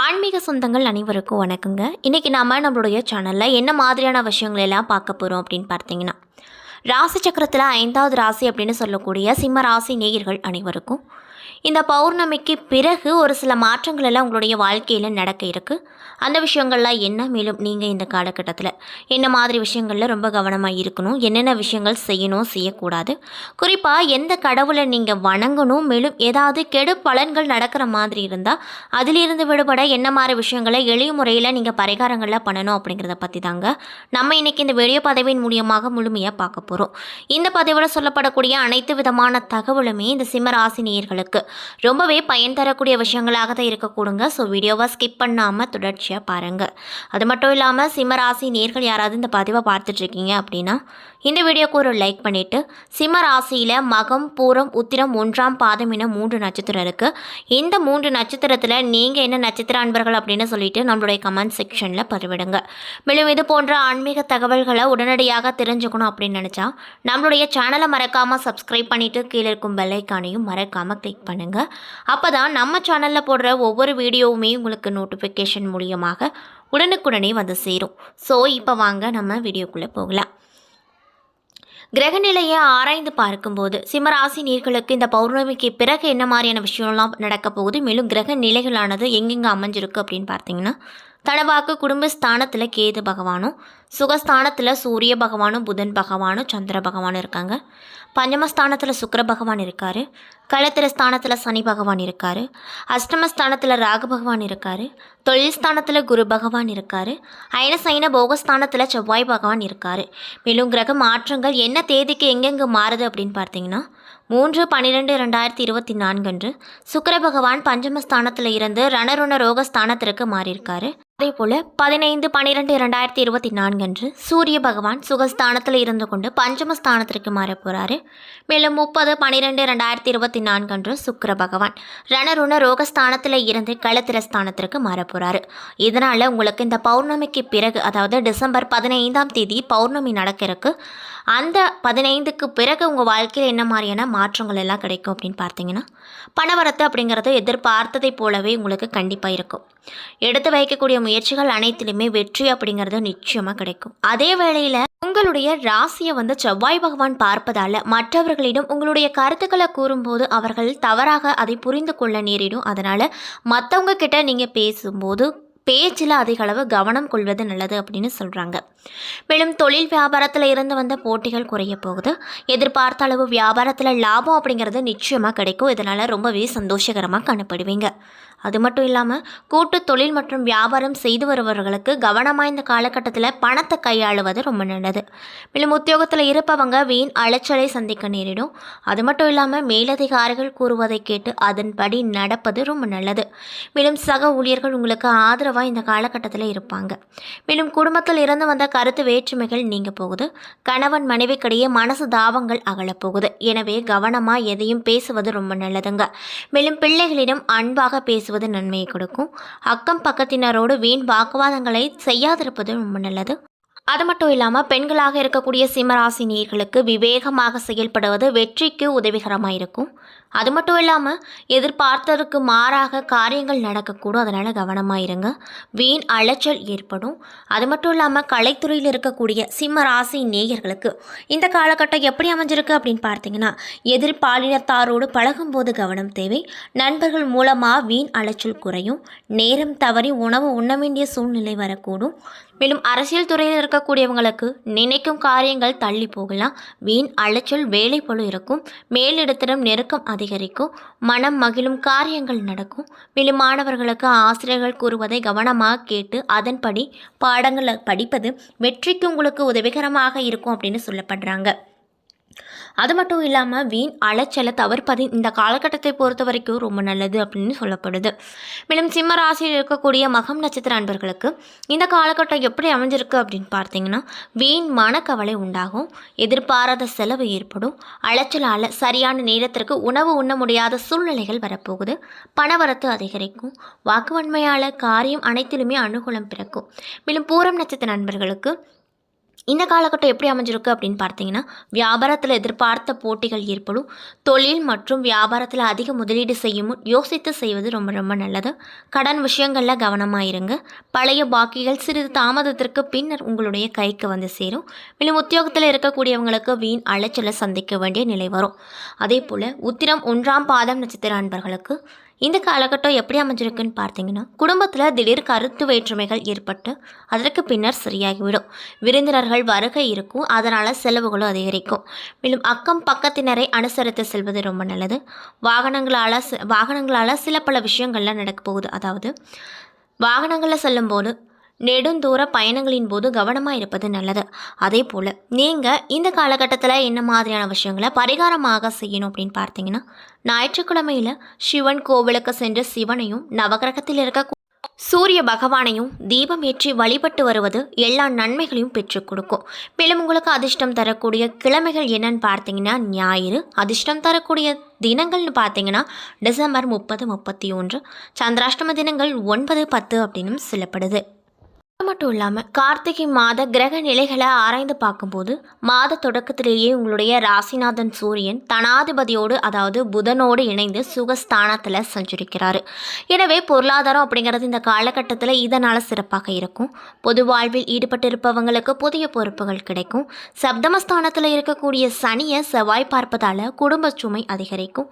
ஆன்மீக சொந்தங்கள் அனைவருக்கும் வணக்கங்க. இன்றைக்கி நாம் நம்மளுடைய சேனலில் என்ன மாதிரியான விஷயங்கள் எல்லாம் பார்க்க போகிறோம் அப்படின்னு பார்த்தீங்கன்னா ராசி சக்கரத்தில் ஐந்தாவது ராசி அப்படின்னு சொல்லக்கூடிய சிம்ம ராசி நேயர்கள் அனைவருக்கும் இந்த பௌர்ணமிக்கு பிறகு ஒரு சில மாற்றங்கள் எல்லாம் உங்களுடைய வாழ்க்கையில் நடக்க இருக்குது அந்த விஷயங்கள்லாம் என்ன? மேலும் நீங்கள் இந்த காலகட்டத்தில் என்ன மாதிரி விஷயங்களில் ரொம்ப கவனமாக இருக்கணும்? என்னென்ன விஷயங்கள் செய்யணும்? செய்யக்கூடாது. குறிப்பாக எந்த கடவுளை நீங்கள் வணங்கணும்? மேலும் ஏதாவது கெடு பலன்கள் நடக்கிற மாதிரி இருந்தால் அதிலிருந்து விடுபட என்ன மாதிரி விஷயங்களை எளிய முறையில் நீங்கள் பரிகாரங்களில் பண்ணணும் அப்படிங்கிறத பற்றி தாங்க நம்ம இன்னைக்கு இந்த வீடியோ பதவியின் மூலியமாக முழுமையாக பார்க்க போகிறோம் இந்த பதிவில் சொல்லப்படக்கூடிய அனைத்து விதமான தகவலுமே இந்த சிம்ம நேயர்களுக்கு ரொம்பவே பயன் தரக்கூடிய விஷயங்களாக தான் இருக்கக்கூடுங்க. ஸோ வீடியோவை ஸ்கிப் பண்ணாமல் தொடர்ச்சியாக பாருங்கள் அது மட்டும் இல்லாமல் சிம்ம ராசி நேர்கள் யாராவது இந்த பதிவை பார்த்துட்ருக்கீங்க அப்படின்னா இந்த வீடியோக்கு ஒரு லைக் பண்ணிவிட்டு சிம்ம ராசியில் மகம் பூரம் உத்திரம் ஒன்றாம் பாதம் என மூன்று நட்சத்திரம் இருக்குது இந்த மூன்று நட்சத்திரத்தில் நீங்கள் என்ன நட்சத்திர அன்பர்கள் அப்படின்னு சொல்லிட்டு நம்மளுடைய கமெண்ட் செக்ஷனில் பதிவிடுங்க. மேலும் இது போன்ற ஆன்மீக தகவல்களை உடனடியாக தெரிஞ்சுக்கணும் அப்படின்னு நினச்சா நம்மளுடைய சேனலை மறக்காமல் சப்ஸ்கிரைப் பண்ணிவிட்டு கீழே இருக்கும் பெல்லைக்கானையும் மறக்காமல் கிளிக் பண்ணுங்கள் அப்போ தான் நம்ம சேனலில் போடுற ஒவ்வொரு வீடியோவுமே உங்களுக்கு நோட்டிஃபிகேஷன் மூலியமாக உடனுக்குடனே வந்து சேரும். ஸோ இப்போ வாங்க நம்ம வீடியோக்குள்ளே போகலாம். கிரகநிலையை ஆராய்ந்து பார்க்கும்போது சிம்மராசி நீர்களுக்கு இந்த பௌர்ணமிக்கு பிறகு என்ன மாதிரியான விஷயம்லாம் நடக்க போகுது? மேலும் கிரக நிலைகளானது எங்கெங்கே அமைஞ்சிருக்கு அப்படின்னு பார்த்தீங்கன்னா தனவாக்கு குடும்பஸ்தானத்தில் கேது பகவானும் சுகஸ்தானத்தில் சூரிய பகவானும் புதன் பகவானும் சந்திர பகவானும் இருக்காங்க. பஞ்சமஸ்தானத்தில் சுக்கிர பகவான் இருக்கார். களத்திர ஸ்தானத்தில் சனி பகவான் இருக்கார். அஷ்டமஸ்தானத்தில் ராகு பகவான் இருக்கார். தொழில் ஸ்தானத்தில் குரு பகவான் இருக்கார். அயனசைன போகஸ்தானத்தில் செவ்வாய் பகவான் இருக்கார். மேலும் கிரக மாற்றங்கள் என்ன தேதிக்கு எங்கெங்கே மாறுது அப்படின்னு பார்த்தீங்கன்னா மூன்று பன்னிரெண்டு ரெண்டாயிரத்தி இருபத்தி நான்கு அன்று சுக்கர பகவான் பஞ்சமஸ்தானத்தில் இருந்து ரணருண ரோகஸ்தானத்திற்கு மாறியிருக்காரு. அதே போல் பதினைந்து பன்னிரெண்டு இரண்டாயிரத்தி இருபத்தி நான்கு அன்று சூரிய பகவான் சுகஸ்தானத்தில் இருந்து கொண்டு பஞ்சமஸ்தானத்திற்கு மாற போகிறாரு மேலும் முப்பது பன்னிரெண்டு ரெண்டாயிரத்தி இருபத்தி இருபத்தி நான்கன்று சுக்கர பகவான் ரணருண ரோகஸ்தானத்தில் இருந்து களத்திர ஸ்தானத்திற்கு மாற போகிறாரு இதனால் உங்களுக்கு இந்த பௌர்ணமிக்கு பிறகு அதாவது டிசம்பர் பதினைந்தாம் தேதி பௌர்ணமி நடக்கிறதுக்கு அந்த பதினைந்துக்கு பிறகு உங்கள் வாழ்க்கையில் என்ன மாதிரியான மாற்றங்கள் எல்லாம் கிடைக்கும் அப்படின்னு பார்த்தீங்கன்னா பணவரத்து அப்படிங்கிறது எதிர்பார்த்ததை போலவே உங்களுக்கு கண்டிப்பாக இருக்கும். எடுத்து வைக்கக்கூடிய முயற்சிகள் அனைத்திலுமே வெற்றி அப்படிங்கிறது நிச்சயமாக கிடைக்கும். அதே வேளையில் உங்களுடைய ராசியை வந்து செவ்வாய் பகவான் பார்ப்பதால மற்றவர்களிடம் உங்களுடைய கருத்துக்களை கூறும்போது அவர்கள் தவறாக அதை புரிந்து கொள்ள நேரிடும். அதனால் மற்றவங்க கிட்ட நீங்கள் பேசும்போது பேச்சில் அதிக அளவு கவனம் கொள்வது நல்லது அப்படின்னு சொல்கிறாங்க மேலும் தொழில் வியாபாரத்தில் இருந்து வந்த போட்டிகள் குறைய போகுது. எதிர்பார்த்த அளவு வியாபாரத்தில் லாபம் அப்படிங்கிறது நிச்சயமாக கிடைக்கும். இதனால் ரொம்பவே சந்தோஷகரமாக காணப்படுவீங்க. அது மட்டும் இல்லாமல் கூட்டு தொழில் மற்றும் வியாபாரம் செய்து வருபவர்களுக்கு கவனமாக இந்த காலகட்டத்தில் பணத்தை கையாளுவது ரொம்ப நல்லது. மேலும் உத்தியோகத்தில் இருப்பவங்க வீண் அலைச்சலை சந்திக்க நேரிடும். அது மட்டும் இல்லாமல் மேலதிகாரிகள் கூறுவதை கேட்டு அதன்படி நடப்பது ரொம்ப நல்லது. மேலும் சக ஊழியர்கள் உங்களுக்கு ஆதரவாக இந்த காலகட்டத்தில் இருப்பாங்க. மேலும் குடும்பத்தில் இருந்து வந்த கருத்து வேற்றுமைகள் நீங்க போகுது. கணவன் மனைவிக்கிடையே மனசு தாவங்கள் அகலப் போகுது. எனவே கவனமாக எதையும் பேசுவது ரொம்ப நல்லதுங்க. மேலும் பிள்ளைகளிடம் அன்பாக பேசுவது நன்மையை கொடுக்கும். அக்கம் பக்கத்தினரோடு வீண் வாக்குவாதங்களை செய்யாதிருப்பது ரொம்ப நல்லது. அது மட்டும் இல்லாமல் பெண்களாக இருக்கக்கூடிய சிம்மராசி நேர்களுக்கு விவேகமாக செயல்படுவது வெற்றிக்கு உதவிகரமாக இருக்கும். அது மட்டும் இல்லாமல் எதிர்பார்த்ததுக்கு மாறாக காரியங்கள் நடக்கக்கூடும். அதனால் கவனமாக இருங்க. வீண் அலைச்சல் ஏற்படும். அது மட்டும் இல்லாமல் கலைத்துறையில் இருக்கக்கூடிய சிம்ம ராசி நேயர்களுக்கு இந்த காலகட்டம் எப்படி அமைஞ்சிருக்கு அப்படின்னு பார்த்தீங்கன்னா எதிர்பாலினத்தாரோடு பழகும்போது கவனம் தேவை. நண்பர்கள் மூலமாக வீண் அலைச்சல் குறையும். நேரம் தவறி உணவு உண்ண வேண்டிய சூழ்நிலை வரக்கூடும். மேலும் அரசியல் துறையில் இருக்கக்கூடியவங்களுக்கு நினைக்கும் காரியங்கள் தள்ளி போகலாம். வீண் அலைச்சல் வேலை போல இருக்கும். மேலிடத்திடம் நெருக்கம் அதிகரிக்கும். மனம் மகிழும் காரியங்கள் நடக்கும். மேலும் மாணவர்களுக்கு ஆசிரியர்கள் கூறுவதை கவனமாக கேட்டு அதன்படி பாடங்களை படிப்பது வெற்றிக்கு உங்களுக்கு உதவிகரமாக இருக்கும் அப்படின்னு சொல்லப்படுறாங்க. அது மட்டும் இல்லாமல் வீண் அலைச்சலை தவிர்ப்பது இந்த காலகட்டத்தை பொறுத்த வரைக்கும் ரொம்ப நல்லது அப்படின்னு சொல்லப்படுது. மேலும் சிம்ம ராசியில் இருக்கக்கூடிய மகம் நட்சத்திர அன்பர்களுக்கு இந்த காலகட்டம் எப்படி அமைஞ்சிருக்கு அப்படின்னு பார்த்தீங்கன்னா வீண் மனக்கவலை உண்டாகும் எதிர்பாராத செலவு ஏற்படும் அலைச்சலால் சரியான நேரத்திற்கு உணவு உண்ண முடியாத சூழ்நிலைகள் வரப்போகுது பணவரத்து அதிகரிக்கும் வாக்குவன்மையால் காரியம் அனைத்திலுமே அனுகூலம் பிறக்கும். மேலும் பூரம் நட்சத்திர நண்பர்களுக்கு இந்த காலகட்டம் எப்படி அமைஞ்சிருக்கு அப்படின்னு பார்த்தீங்கன்னா வியாபாரத்தில் எதிர்பார்த்த போட்டிகள் ஏற்படும். தொழில் மற்றும் வியாபாரத்தில் அதிக முதலீடு செய்யும் யோசித்து செய்வது ரொம்ப ரொம்ப நல்லது. கடன் விஷயங்களில் கவனமாக இருங்க. பழைய பாக்கிகள் சிறிது தாமதத்திற்கு பின்னர் உங்களுடைய கைக்கு வந்து சேரும். மேலும் உத்தியோகத்தில் இருக்கக்கூடியவங்களுக்கு வீண் அலைச்சலை சந்திக்க வேண்டிய நிலை வரும். அதே போல் உத்திரம் ஒன்றாம் பாதம் நட்சத்திர அன்பர்களுக்கு இந்த காலகட்டம் எப்படி அமைஞ்சிருக்குன்னு பார்த்தீங்கன்னா குடும்பத்தில் திடீர் கருத்து வேற்றுமைகள் ஏற்பட்டு அதற்கு பின்னர் சரியாகிவிடும். விருந்தினர்கள் வருகை இருக்கும் அதனால் செலவுகளும் அதிகரிக்கும். மேலும் அக்கம் பக்கத்தினரை அனுசரித்து செல்வது ரொம்ப நல்லது. வாகனங்களால் வாகனங்களால் சில பல விஷயங்கள்லாம் நடக்க போகுது. அதாவது வாகனங்களில் செல்லும்போது நெடுந்தூர பயணங்களின் போது கவனமாக இருப்பது நல்லது. அதே போல் நீங்கள் இந்த காலகட்டத்தில் என்ன மாதிரியான விஷயங்களை பரிகாரமாக செய்யணும் அப்படின்னு பார்த்தீங்கன்னா ஞாயிற்றுக்கிழமையில் சிவன் கோவிலுக்கு சென்று சிவனையும் நவகிரகத்தில் இருக்க சூரிய பகவானையும் தீபம் ஏற்றி வழிபட்டு வருவது எல்லா நன்மைகளையும் பெற்றுக் கொடுக்கும். மேலும் உங்களுக்கு அதிர்ஷ்டம் தரக்கூடிய கிழமைகள் என்னன்னு பார்த்தீங்கன்னா ஞாயிறு அதிர்ஷ்டம் தரக்கூடிய தினங்கள்னு பார்த்தீங்கன்னா டிசம்பர் முப்பது முப்பத்தி ஒன்று சந்திராஷ்டம தினங்கள் ஒன்பது பத்து அப்படின்னும் சொல்லப்படுது. மட்டும் இல்லாமல் கார்த்திகை மாத கிரக நிலைகளை ஆராய்ந்து பார்க்கும்போது மாத தொடக்கத்திலேயே உங்களுடைய ராசிநாதன் சூரியன் தனாதிபதியோடு அதாவது புதனோடு இணைந்து சுகஸ்தானத்தில் சஞ்சரிக்கிறாரு. எனவே பொருளாதாரம் அப்படிங்கிறது இந்த காலகட்டத்தில் இதனால் சிறப்பாக இருக்கும். பொது வாழ்வில் ஈடுபட்டிருப்பவங்களுக்கு புதிய பொறுப்புகள் கிடைக்கும். சப்தமஸ்தானத்தில் இருக்கக்கூடிய சனியை செவ்வாய் பார்ப்பதால் குடும்ப சுமை அதிகரிக்கும்.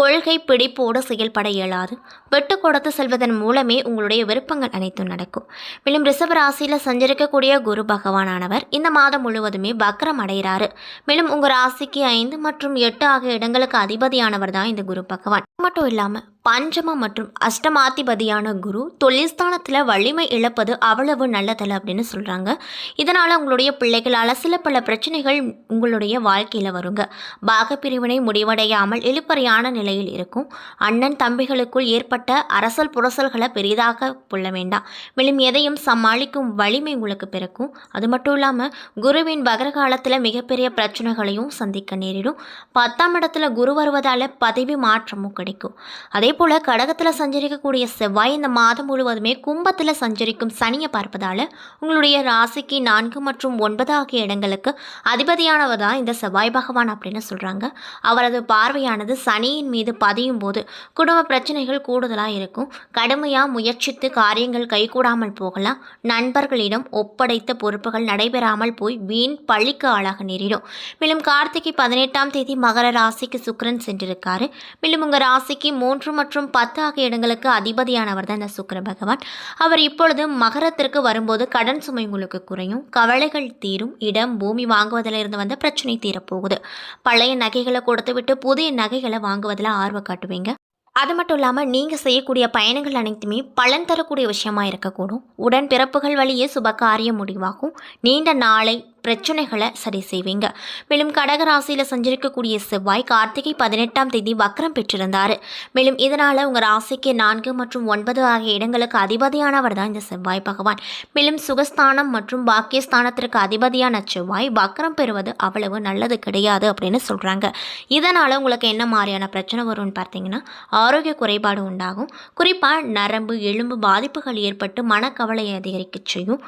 கொள்கை பிடிப்போடு செயல்பட இயலாது. வெட்டு கொடுத்து செல்வதன் மூலமே உங்களுடைய விருப்பங்கள் அனைத்தும் நடக்கும். மேலும் ரிஷப ராசியில் சஞ்சரிக்கக்கூடிய குரு பகவானானவர் இந்த மாதம் முழுவதுமே பக்ரம் அடைகிறாரு. மேலும் உங்கள் ராசிக்கு ஐந்து மற்றும் எட்டு ஆகிய இடங்களுக்கு அதிபதியானவர் தான் இந்த குரு பகவான். மட்டும் இல்லாமல் பஞ்சம மற்றும் அஷ்டமாதிபதியான குரு தொழில்ஸ்தானத்தில் வலிமை இழப்பது அவ்வளவு நல்லதல்ல அப்படின்னு சொல்கிறாங்க இதனால் உங்களுடைய பிள்ளைகளால் சில பல பிரச்சனைகள் உங்களுடைய வாழ்க்கையில் வருங்க. பாகப்பிரிவினை முடிவடையாமல் இழுப்பறையான நிலையில் இருக்கும். அண்ணன் தம்பிகளுக்குள் ஏற்பட்ட அரசல் புரசல்களை பெரிதாக கொள்ள வேண்டாம். மேலும் எதையும் சமாளிக்கும் வலிமை உங்களுக்கு பிறக்கும். அது மட்டும் இல்லாமல் குருவின் வகர காலத்தில் மிகப்பெரிய பிரச்சனைகளையும் சந்திக்க நேரிடும். பத்தாம் இடத்துல குரு வருவதால் பதவி மாற்றமும் கிடைக்கும். கிடைக்கும். அதே போல் கடகத்தில் சஞ்சரிக்கக்கூடிய செவ்வாய் இந்த மாதம் முழுவதுமே கும்பத்தில் சஞ்சரிக்கும் சனியை பார்ப்பதால் உங்களுடைய ராசிக்கு நான்கு மற்றும் ஒன்பது ஆகிய இடங்களுக்கு அதிபதியானவர் தான் இந்த செவ்வாய் பகவான் அப்படின்னு சொல்கிறாங்க அவரது பார்வையானது சனியின் மீது பதியும் போது குடும்ப பிரச்சனைகள் கூடுதலாக இருக்கும். கடுமையாக முயற்சித்து காரியங்கள் கைகூடாமல் போகலாம். நண்பர்களிடம் ஒப்படைத்த பொறுப்புகள் நடைபெறாமல் போய் வீண் பள்ளிக்கு ஆளாக நேரிடும். மேலும் கார்த்திகை பதினெட்டாம் தேதி மகர ராசிக்கு சுக்கரன் சென்றிருக்காரு. மேலும் உங்கள் ராசிக்கு மூன்று மற்றும் பத்து ஆகிய இடங்களுக்கு அதிபதியானவர் தான் இந்த சுக்கர பகவான். அவர் இப்பொழுது மகரத்திற்கு வரும்போது கடன் சுமை உங்களுக்கு குறையும். கவலைகள் தீரும். இடம் பூமி வாங்குவதில் இருந்து வந்த பிரச்சனை தீரப்போகுது. பழைய நகைகளை கொடுத்துவிட்டு புதிய நகைகளை வாங்குவதில் ஆர்வம் காட்டுவீங்க. அது மட்டும் இல்லாமல் நீங்கள் செய்யக்கூடிய பயணங்கள் அனைத்துமே பலன் தரக்கூடிய விஷயமா இருக்கக்கூடும். உடன் பிறப்புகள் வழியே சுப காரியம் முடிவாகும். நீண்ட நாளை பிரச்சனைகளை சரி செய்வீங்க. மேலும் கடகராசியில் சஞ்சரிக்கக்கூடிய செவ்வாய் கார்த்திகை பதினெட்டாம் தேதி வக்ரம் பெற்றிருந்தார். மேலும் இதனால் உங்கள் ராசிக்கு நான்கு மற்றும் ஒன்பது ஆகிய இடங்களுக்கு அதிபதியானவர் தான் இந்த செவ்வாய் பகவான். மேலும் சுகஸ்தானம் மற்றும் பாக்கியஸ்தானத்திற்கு அதிபதியான செவ்வாய் வக்ரம் பெறுவது அவ்வளவு நல்லது கிடையாது அப்படின்னு சொல்கிறாங்க இதனால் உங்களுக்கு என்ன மாதிரியான பிரச்சனை வரும்னு பார்த்தீங்கன்னா ஆரோக்கிய குறைபாடு உண்டாகும். குறிப்பாக நரம்பு எலும்பு பாதிப்புகள் ஏற்பட்டு மனக்கவலையை அதிகரிக்க செய்யும்.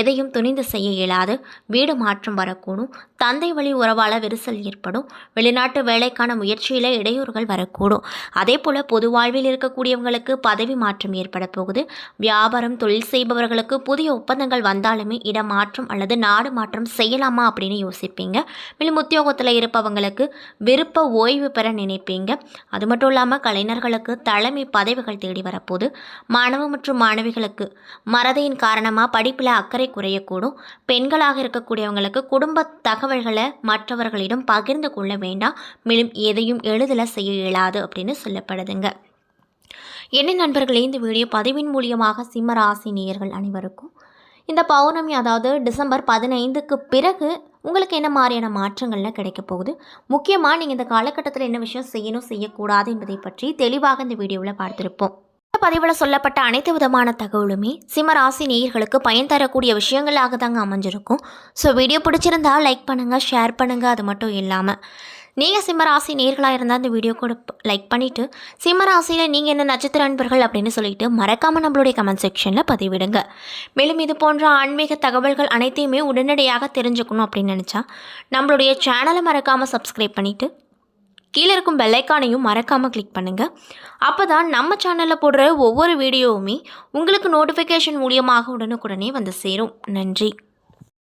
எதையும் துணிந்து செய்ய இயலாது. வீடு மாற்றம் வரக்கூடும். தந்தை வழி உறவால் விரிசல் ஏற்படும். வெளிநாட்டு வேலைக்கான முயற்சியில் இடையூறுகள் வரக்கூடும். அதே போல் பொது வாழ்வில் இருக்கக்கூடியவங்களுக்கு பதவி மாற்றம் ஏற்பட போகுது. வியாபாரம் தொழில் செய்பவர்களுக்கு புதிய ஒப்பந்தங்கள் வந்தாலுமே இடமாற்றம் அல்லது நாடு மாற்றம் செய்யலாமா அப்படின்னு யோசிப்பீங்க. மேலும் உத்தியோகத்தில் இருப்பவங்களுக்கு விருப்ப ஓய்வு பெற நினைப்பீங்க. அது மட்டும் இல்லாமல் கலைஞர்களுக்கு தலைமை பதவிகள் தேடி வரப்போகுது. மாணவ மற்றும் மாணவிகளுக்கு மறதியின் காரணமாக படிப்பில் அக்கறை குறையக்கூடும். பெண்களாக இருக்கக்கூடிய இருக்கக்கூடியவங்களுக்கு குடும்ப தகவல்களை மற்றவர்களிடம் பகிர்ந்து கொள்ள வேண்டாம். மேலும் எதையும் எளிதில் செய்ய இயலாது அப்படின்னு சொல்லப்படுதுங்க. என்ன நண்பர்களே இந்த வீடியோ பதிவின் மூலியமாக சிம்ம ராசி நேயர்கள் அனைவருக்கும். இந்த பௌர்ணமி அதாவது டிசம்பர் பதினைந்துக்கு பிறகு உங்களுக்கு என்ன மாதிரியான மாற்றங்கள்லாம் கிடைக்க போகுது? முக்கியமாக நீங்கள் இந்த காலகட்டத்தில் என்ன விஷயம் செய்யணும் செய்யக்கூடாது என்பதை பற்றி தெளிவாக இந்த வீடியோவில் பார்த்துருப்போம். பதிவில் சொல்லப்பட்ட அனைத்து விதமான தகவலுமே சிம்ம ராசி நேயர்களுக்கு பயன் தரக்கூடிய விஷயங்களாக தாங்க அமைஞ்சிருக்கும். ஸோ வீடியோ பிடிச்சிருந்தா லைக் பண்ணுங்கள் ஷேர் பண்ணுங்கள் அது மட்டும் இல்லாமல் நீங்கள் சிம்மராசி நேர்களாக இருந்தால் அந்த வீடியோ கூட லைக் பண்ணிவிட்டு சிம்மராசியில் நீங்கள் என்ன நட்சத்திர அன்பர்கள் அப்படின்னு சொல்லிட்டு மறக்காமல் நம்மளுடைய கமெண்ட் செக்ஷனில் பதிவிடுங்க. மேலும் இது போன்ற ஆன்மீக தகவல்கள் அனைத்தையுமே உடனடியாக தெரிஞ்சுக்கணும் அப்படின்னு நினச்சா நம்மளுடைய சேனலை மறக்காமல் சப்ஸ்கிரைப் பண்ணிவிட்டு கீழே இருக்கும் பெல்லைக்கானையும் மறக்காமல் கிளிக் பண்ணுங்கள் அப்போ தான் நம்ம சேனலில் போடுற ஒவ்வொரு வீடியோவுமே உங்களுக்கு நோட்டிஃபிகேஷன் மூலியமாக உடனுக்குடனே வந்து சேரும். நன்றி.